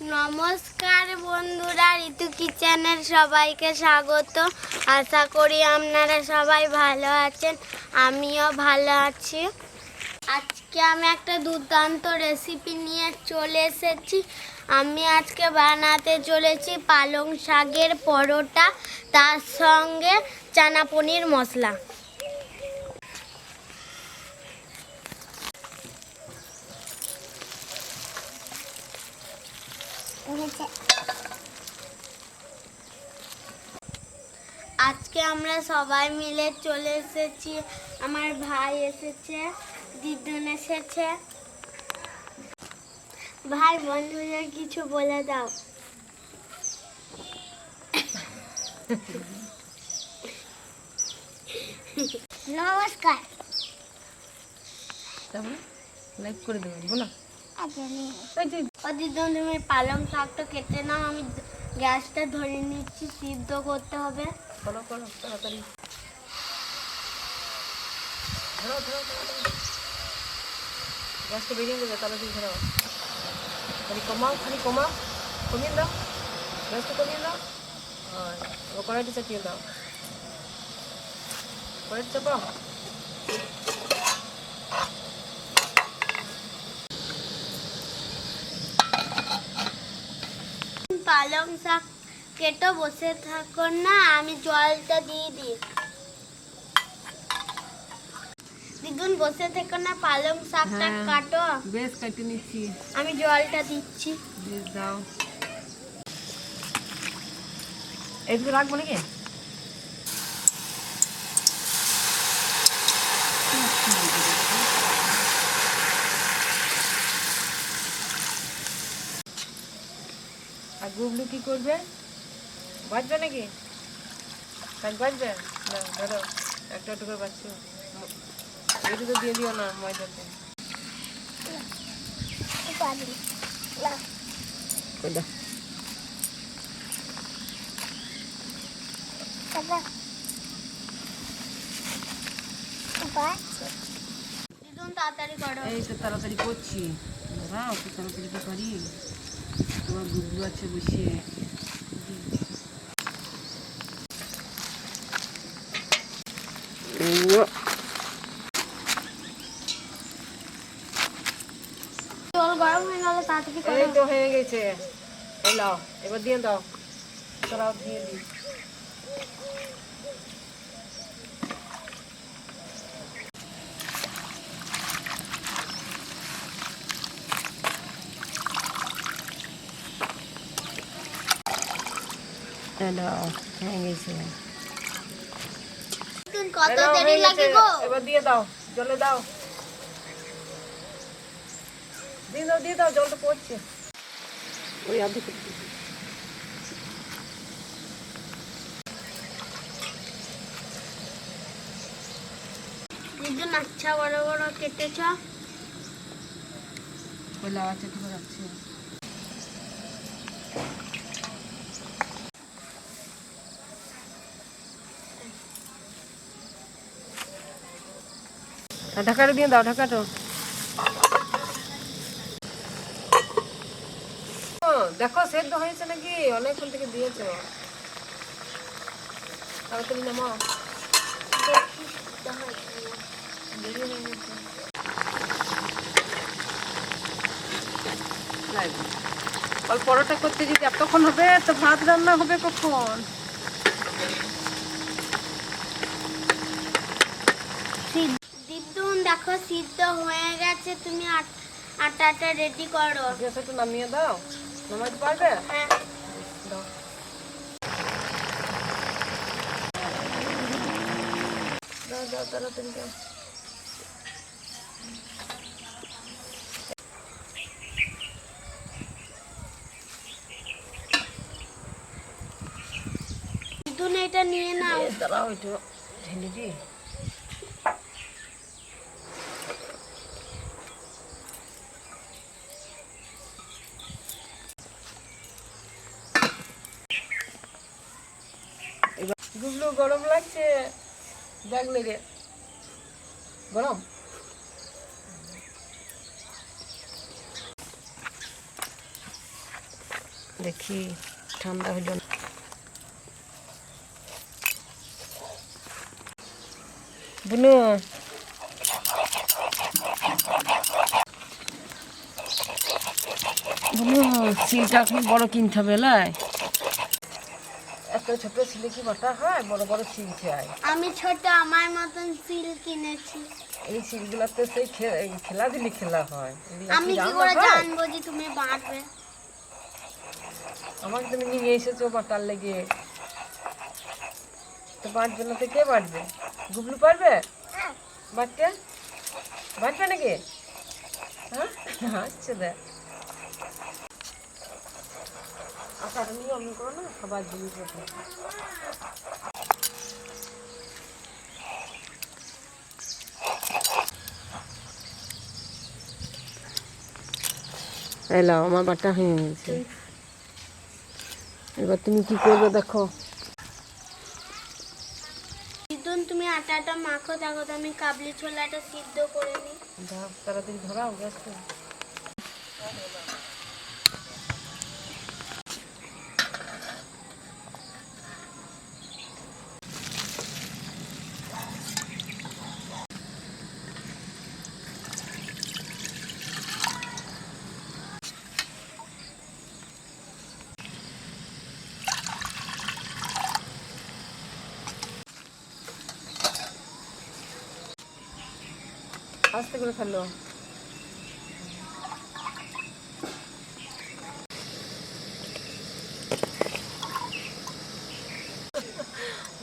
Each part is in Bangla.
নমস্কার বন্ধুরা, ঋতু কিচেনের সবাইকে স্বাগত। আশা করি আপনারা সবাই ভালো আছেন, আমিও ভালো আছি। আজকে আমি একটা দুর্দান্ত রেসিপি নিয়ে চলে এসেছি। আমি আজকে বানাতে চলেছি পালং শাকের পরোটা, তার সঙ্গে চানা পনির মশলা। আজকে আমরা সবাই মিলে চলে এসেছি। আমার ভাই এসেছে দিদুন এসেছে। ভাই বন্ধুদের কিছু বলে দাও। নমস্কার। লাইক করে দেবেন বলো। তুমি পালং শাকটা কেটে নাও আমি গ্যাসটা ধরে নিচ্ছি সিদ্ধ করতে হবে। করো তাড়াতাড়ি। ধরো ধরো। গ্যাসটা বেরিয়ে যাবে তাড়াতাড়ি ধরো। খালি কমাও খালি কমাও। কমিয়ে দাও। গ্যাসটা কমিয়ে দাও। আর কড়াইটা চাপিয়ে দাও। কড়াইটা চাপাও। পালং শাক কেটে বসে থাকো না আমি জলটা দিয়ে দিই। দিদুন বসে থেকো না পালং শাকটা হ্যাঁ। কাটো। বেশ কেটে নিচ্ছি। আমি জলটা দিচ্ছি। বেশ দাও। এইদিকে রাখব নাকি আর গুবলু কি করবে? বাজবে নাকি? শাক বাজবে? না ধরো একটা একটু করে বাজছো। এটা তো দিয়ে দিও না ময়দাতে। করো। এই তো তাড়াতাড়ি করছি। দাঁড়াও তাড়াতাড়ি তো পারি তোমার গুগলু আছে বসিয়ে জল গরম হয়ে গেলে তাড়াতাড়ি এই তো হয়ে গেছে। এই এবার দিয়ে দাও। তারাও দিয়ে দিই। দাও হয়ে গেছে কত দেরি লাগে গো? এবার দিয়ে দাও জলে দাও। দিয়ে দাও দিয়ে দাও জলটা পড়ছে। ওই আধে দিদুন আচ্ছা বড় বড় কেটেছ? ওই আছে ঠিক রাখছি। ঢাকাটা দিয়ে দাও, ঢাকাটা। দেখো, সেদ্ধ হয়েছে নাকি? অনেকক্ষণ থেকে দিয়েছ। তাড়াতাড়ি নামাও। পরোটা করতে যদি এতক্ষণ হবে, তো ভাত রান্না হবে কখন দিদুন দেখো সিদ্ধ হয়ে গেছে তুমি আটাটা রেডি করো। গ্যাস একটু নামিয়ে দাও। নামাইতে পারবে? হ্যাঁ। দাও। দাও দাও তাড়াতাড়ি দাও। এটা নিয়ে নাও। দাঁড়াও একটু ঢেলে দিই এবার গুগলো গরম লাগছে দেখলে রে গরম? দেখি ঠান্ডা হইল বুনু। বুনু সিলটা এখন বড় কিনতে হবে লাই ছোট সিলে কি বাটা হয় বড় বড় সিল চাই আমি ছোট আমার মতন সিল কিনেছি। এই সিলগুলাতে সেই খেলা দিলি খেলা হয়। আমি কি করে হয়? জানব যে তুমি বাঁটবে আমাকে তুমি নিয়ে এসেছ বাটার লেগে। তো বাঁটবে না তো কে বাঁটবে গুবলু পারবে? বাঁটতে বাঁটবে নাকি? হ্যাঁ? আচ্ছা দেখ। আশাটা নিয়ে অমনি করো না সবার জিনিস এলো আমার বাটা হয়ে গেছে। এবার তুমি কি করবে দেখো। তুমি আটাটা মাখো দেখো আমি কাবলি ছোলাটা সিদ্ধ করে নিই। দাও, তাড়াতাড়ি ধরাও গ্যাসটা আস্তে করে ফেলো।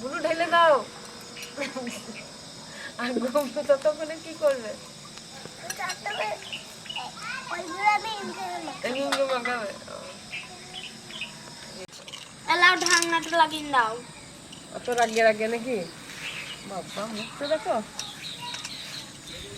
বুলু ঢেলে দাও। আর ততক্ষণে কি করবে? এলাও ঢাকনাটা লাগিয়ে দাও। অত রাগিয়ে রাগিয়ে নাকি? বাবা মুখটা দেখো রাগিয়ে রাগিয়ে কি করে যায়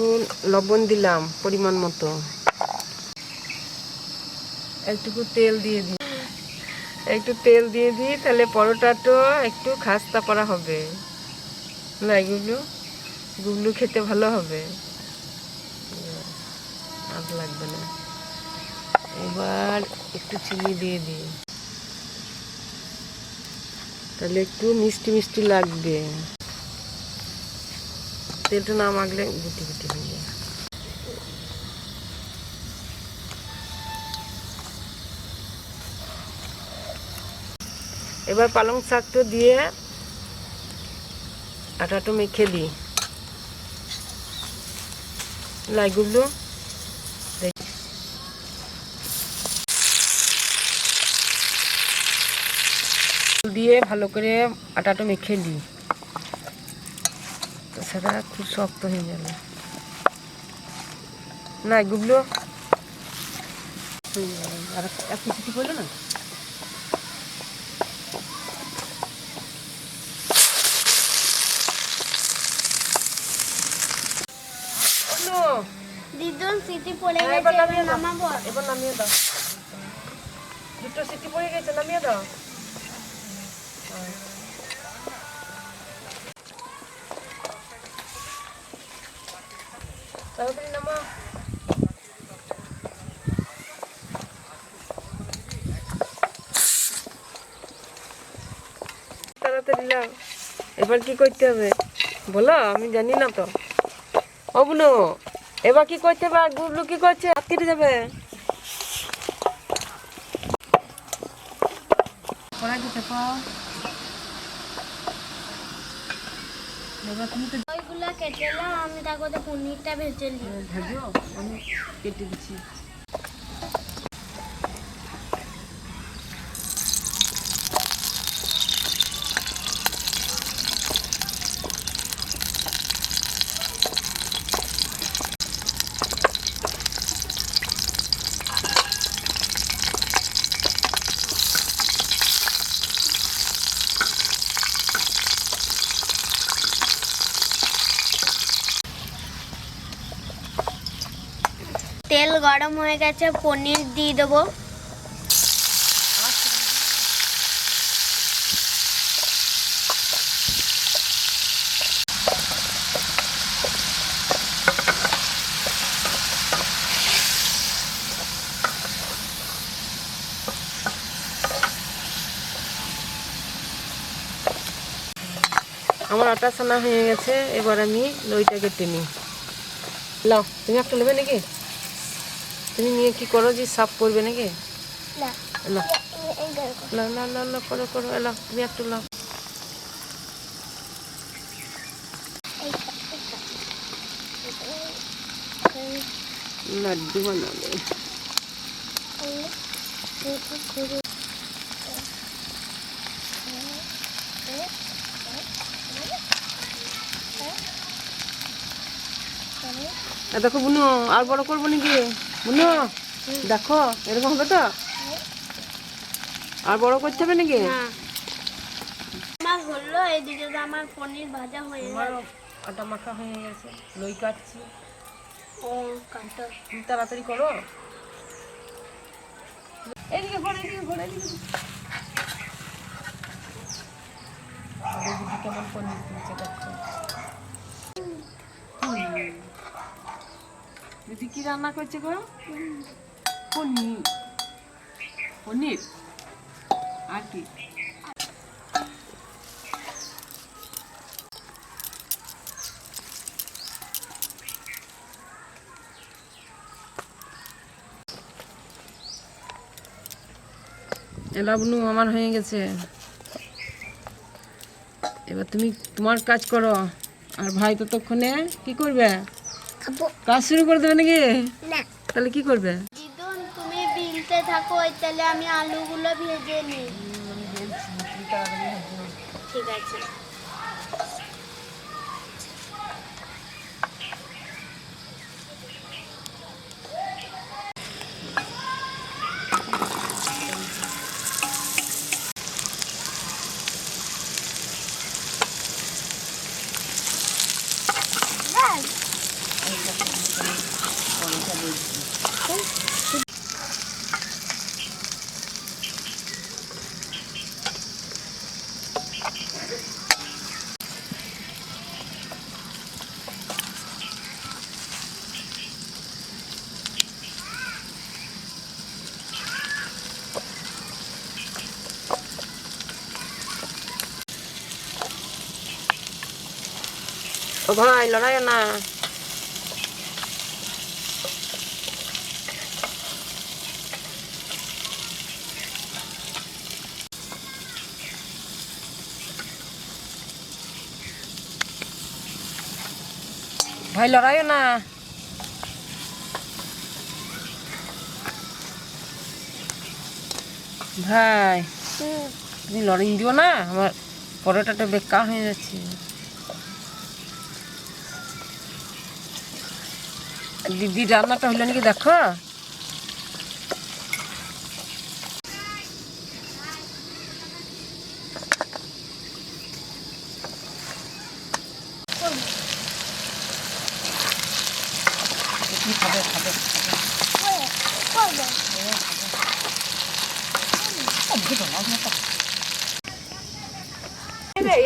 নুন, লবণ দিলাম পরিমাণ মতো। একটুকু তেল দিয়ে দিই একটু তেল দিয়ে দিই তাহলে পরোটাটা একটু খাস্তা করা হবে। না এগুলো গুগলু খেতে ভালো হবে। আর লাগবে না। এবার একটু চিনি দিয়ে দিই তাহলে একটু মিষ্টি মিষ্টি লাগবে। তেলটা না মাখলে গুটি গুটি হয়ে যায়। এবার পালং শাকটা দিয়ে আটাটা মেখে দিই। লাইগুলো দিয়ে ভালো করে আটাটা মেখে দিই। তাছাড়া খুব শক্ত হয়ে যাবে। না এগুলো আর এক কিছু করল না? দিদুন সিটি পড়ে হ্যাঁ, গেছে। নামাবো। এবার নামিয়ে দাও। দুটো সিটি পড়ে গেছে নামিয়ে দাও। তাড়াতাড়ি এবার কি করতে হবে? বলো আমি জানি না তো। অবনু এবার কি করতে হবে? আর গুবলু কি করছে? হাত কেটে যাবে। দিতে পাও। এবার তুমি তো ওইগুলো কেটে নাও আমি দেখো তো পনিরটা ভেজে নিই ভেজো। আমি কেটে দিচ্ছি তেল গরম হয়ে গেছে, পনির দিয়ে দেবো। আমার আটা ছানা হয়ে গেছে, এবার আমি লইটা কেটে নিই। লাও তুমি একটা নেবে নাকি? তুমি নিয়ে কি করো যে সাফ করবে নাকি? করো করো এলাও তুমি একটু লাও লাড্ডু বানাবে দেখো বুনু আর বড় করব নাকি? বুনু দেখো এরকম হবে তো? আর বড় করতে হবে নাকি? হ্যাঁ আমার হলো এদিকে তো আমার পনির ভাজা হয়ে গেল আমারও আটা মাখা হয়ে গেছে লই কাটছি। ও কাটো। তাড়াতাড়ি করো। এদিকে ঘোর এদিকে ঘোর এদিকে ঘোর। আমাদের দিদি কেমন পনির কিনছে দেখো। দিদি কি রান্না করছে গো? পনির। পনির? আর কি? লাবনু, আমার হয়ে গেছে। এবার তুমি তোমার কাজ করো। আর ভাই ততক্ষণে কি করবে? কাজ শুরু করে দেবে নাকি? না। তাহলে কি করবে? দিদুন তুমি বিলতে থাকো তাহলে আমি আলুগুলো ভেজে নিই। ঠিক আছে। ও ভাই লড়াই না ভাই লড়াই না ভাই তুমি লড়াই দিও না? আমার পরোটাটা বেকার হয়ে যাচ্ছে। দিদি রান্নাটা হলো নাকি দেখো কি খাবে খাবে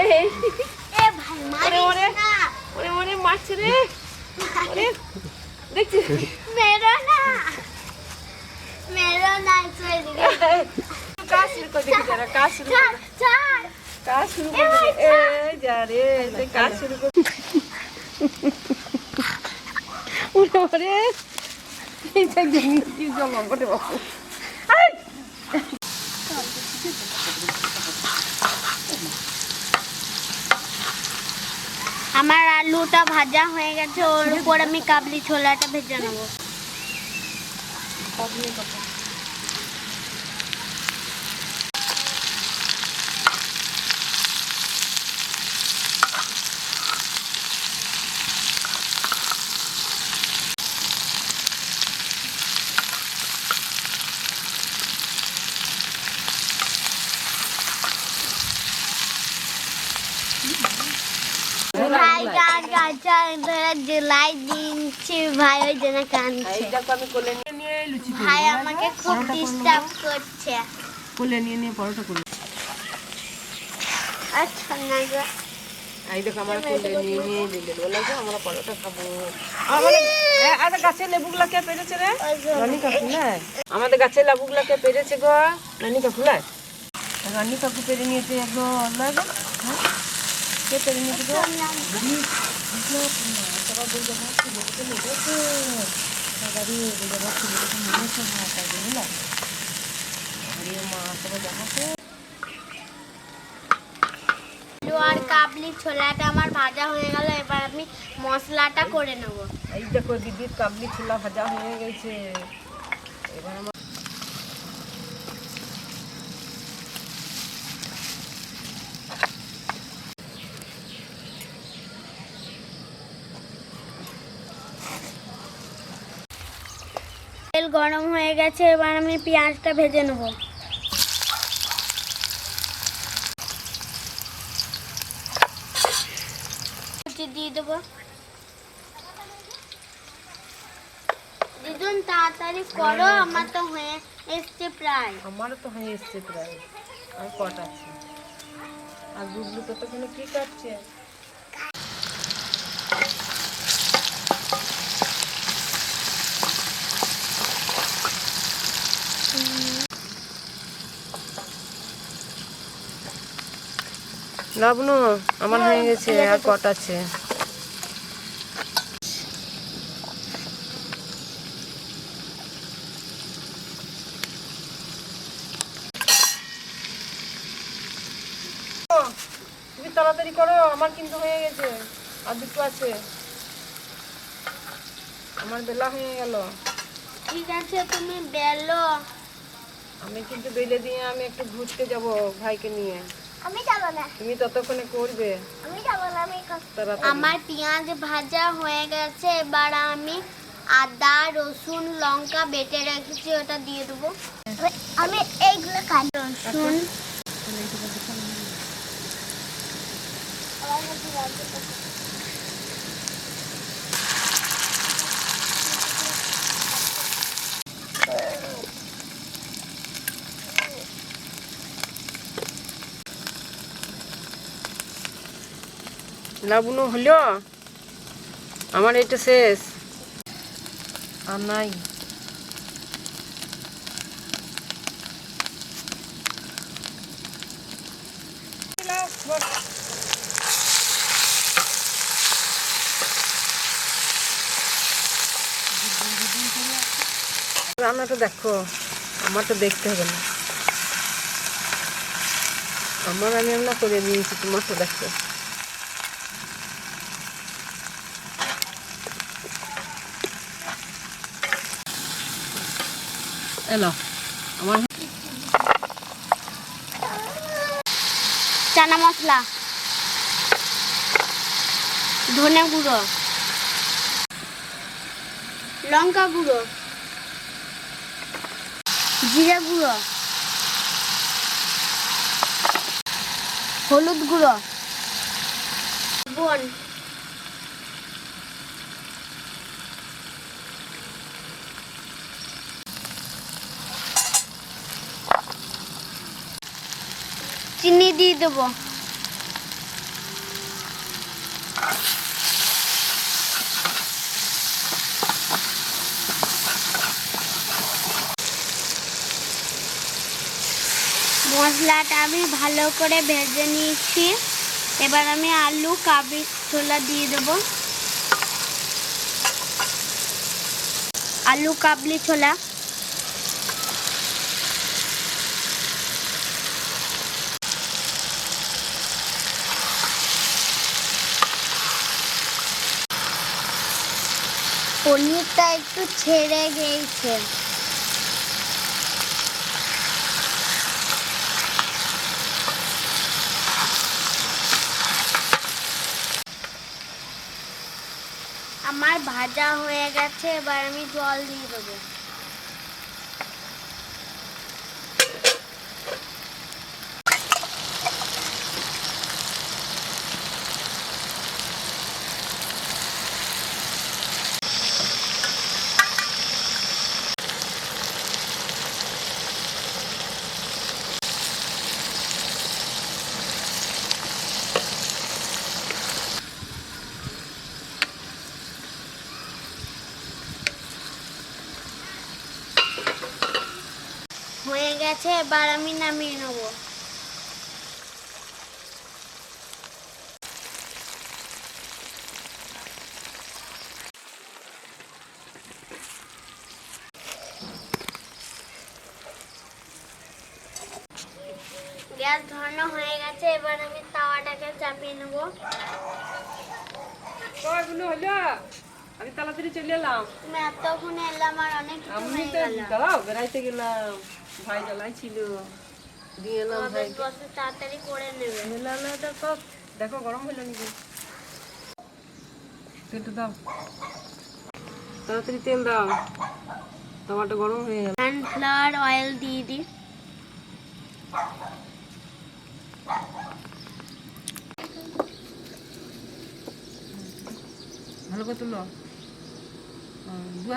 এ ভাই মারিস না ওরে ওরে মারছে রে ওরে দেখছিস মেরো না মেরো না এদিকে কাজ শুরু করে দেখি যারা কাজ শুরু করে ছাড় ছাড় কাজ শুরু করে দিবি। এই যা রে তুই কাজ শুরু করে ওরে ওরে এই দেখ দেখ কি জল বটে বাবু আমার আলুটা ভাজা হয়ে গেছে ওর উপর আমি কাবলি ছোলাটা ভেজে নেব ভাই গাছ গাছ জুলাই দিনছি কাঁদছি ভাই ওই জন্য এই কাঁদছে দেখো আমি কোলে নিয়ে লুচি ভাই হ্যাঁ, আমাকে হ্যাঁ, খুব ডিস্টার্ব করছে। কোলে নিয়ে নিয়ে পরোটা আচ্ছা না গো। এই দেখো আমার কোলে নিয়ে নিয়ে দিলে বলে যে আমরা পরোটা খাব। আমাদের আরে গাছের লেবুগুলা কে পেরেছে রে? রানী কাকু না আমাদের লেবুগুলা কে পেরেছে গো? রানী কাকু না রানী কাকু পেরে নিয়েছে গো না গো? হ্যাঁ? কে পেরে নিয়েছে গো? আর কাবলি ছোলাটা আমার ভাজা হয়ে গেল এবার আমি মশলাটা করে নেব। এই দেখো দিদির কাবলি ছোলা ভাজা হয়ে গেছে। এবার আমার গরম হয়ে গেছে এবার আমি পেঁয়াজটা ভেজে নেব। দিয়ে দেবো। দিদুন তাড়াতাড়ি করো আমার তো হয়ে এসছে প্রায়। আমারও তো হয়ে এসছে প্রায়। আর কটা আছে? আর গুগলু তো তখন কি কাটছে? লাবনু আমার হয়ে গেছে আর কটা আছে? তুমি তাড়াতাড়ি করো আমার কিন্তু হয়ে গেছে আর দুটো আছে। আমার বেলা হয়ে গেল। ঠিক আছে তুমি বেলো। আমি কিন্তু বেলে দিয়ে আমি একটু ঘুরতে যাব ভাইকে নিয়ে। আমি যাব না। তুমি ততক্ষণে করবে। আমি যাব না আমি আমার পেঁয়াজ ভাজা হয়ে গেছে এবার আমি আদা রসুন লঙ্কা বেটে রেখেছি ওটা দিয়ে দেবো। আমি এইগুলো কাটি রসুন। লাবুনো হলো? আমার এটা শেষ। আর নাই। রান্নাটা দেখো আমার তো দেখতে হবে না। আমার আমি রান্না করে নিয়েছি তোমারটা দেখো এলো। আমার চানা মশলা ধনে গুঁড়ো লঙ্কা গুঁড়ো জিরে গুঁড়ো হলুদ গুঁড়ো বোন চিনি দিয়ে দেবো। মশলাটা আমি ভালো করে ভেজে নিয়েছি। এবার আমি আলু, কাবলি, ছোলা দিয়ে দেবো। আলু, কাবলি, ছোলা পনিরটা একটু ছেড়ে গেছে। আমার ভাজা হয়ে গেছে এবার আমি জল দিয়ে দেবো গেছে এবার আমি নামিয়ে নেব গ্যাস ধরানো হয়ে গেছে এবার আমি তাওয়াটাকে চাপিয়ে নেব। কয় বুনু হলো আমি তাড়াতাড়ি চলে এলাম। তুমি এতক্ষণে এলাম আর অনেক কিছু আমি হয়ে তো গেল। দাঁড়াও বেড়াইতে গেলাম ভাই জ্বালাই ছিল। দিয়ে এলাম ভাই তাড়াতাড়ি করে নেবে। মেলা না দেখো দেখো গরম হলো নাকি? তেলটা দাও। তাড়াতাড়ি তেল দাও। টমাটো গরম হয়ে গেল। সানফ্লাওয়ার অয়েল দিয়ে দিই। ভালো করে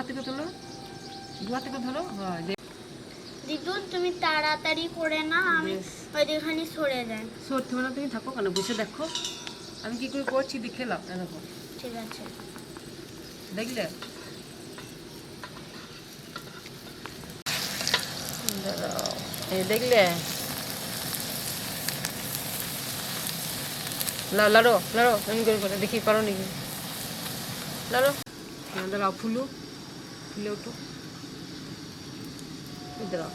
থেকে থেকে ধরো দিদুন তুমি তাড়াতাড়ি করে না আমি ওইখানে সরে যাই সত্যি মানে তুমি থাকো কেন বসে দেখো আমি কি করে করছি দেখে লাও এই দেখো ঠিক আছে দেখলে দেখলে লাড়ো লাড়ো আমি করে করে দেখি পারো নাকি লাড়ো হ্যাঁ দাঁড়াও, ফুলু। ফুলে ওঠো দাঁড়াও।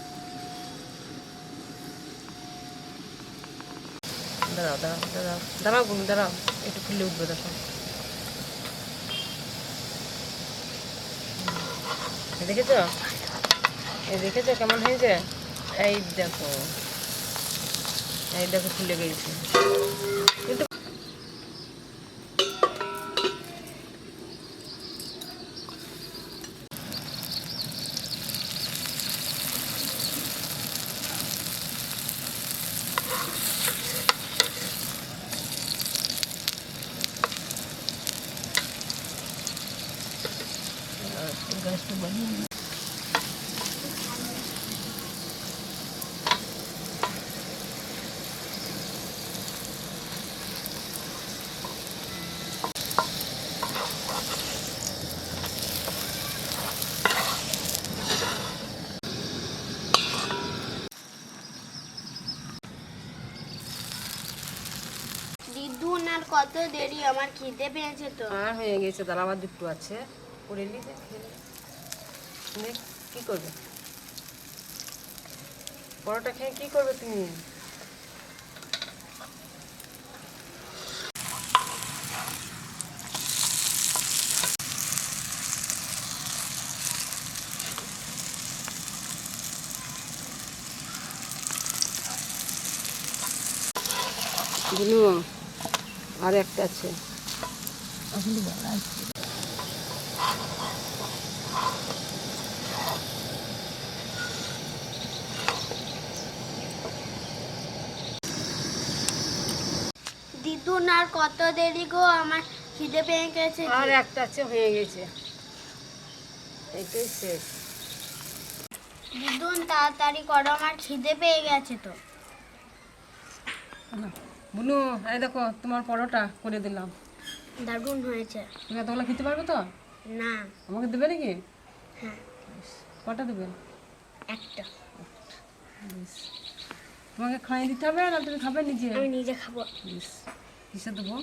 দাঁড়াও দাঁড়াও দাঁড়াও। দাঁড়াও গুনু দাঁড়াও। একটু ফুলে উঠবে, দেখো। দেখেছ? এই দেখেছ কেমন হয়েছে? এই দেখো। এই দেখো ফুলে গেছে। কিন্তু গ্যাসটা বাড়িয়ে দিই। দিদুন আর কত দেরি আমার খিদে পেয়েছে তো। আর হয়ে গেছে তার আবার দুটো আছে। করে নি দে, খেয়ে নে। নে, কি করবে? পরোটা খেয়ে কি করবে তুমি? আর একটা আছে। দিদুন আর কত দেরি গো? আমার খিদে পেয়ে গেছে। আর একটা আছে হয়ে গেছে। এটাই শেষ। দিদুন তাড়াতাড়ি করো আমার খিদে পেয়ে গেছে তো। বুনু এই দেখো তোমার পরোটা করে দিলাম। দারুণ হয়েছে। তুমি এতগুলো খেতে পারবে তো? না। আমাকে দেবে নাকি? হ্যাঁ। কটা দেবে? একটা। তোমাকে খাইয়ে দিতে হবে না তুমি খাবে নিজে। আমি নিজে খাব। বেশ। কিসে দেবো?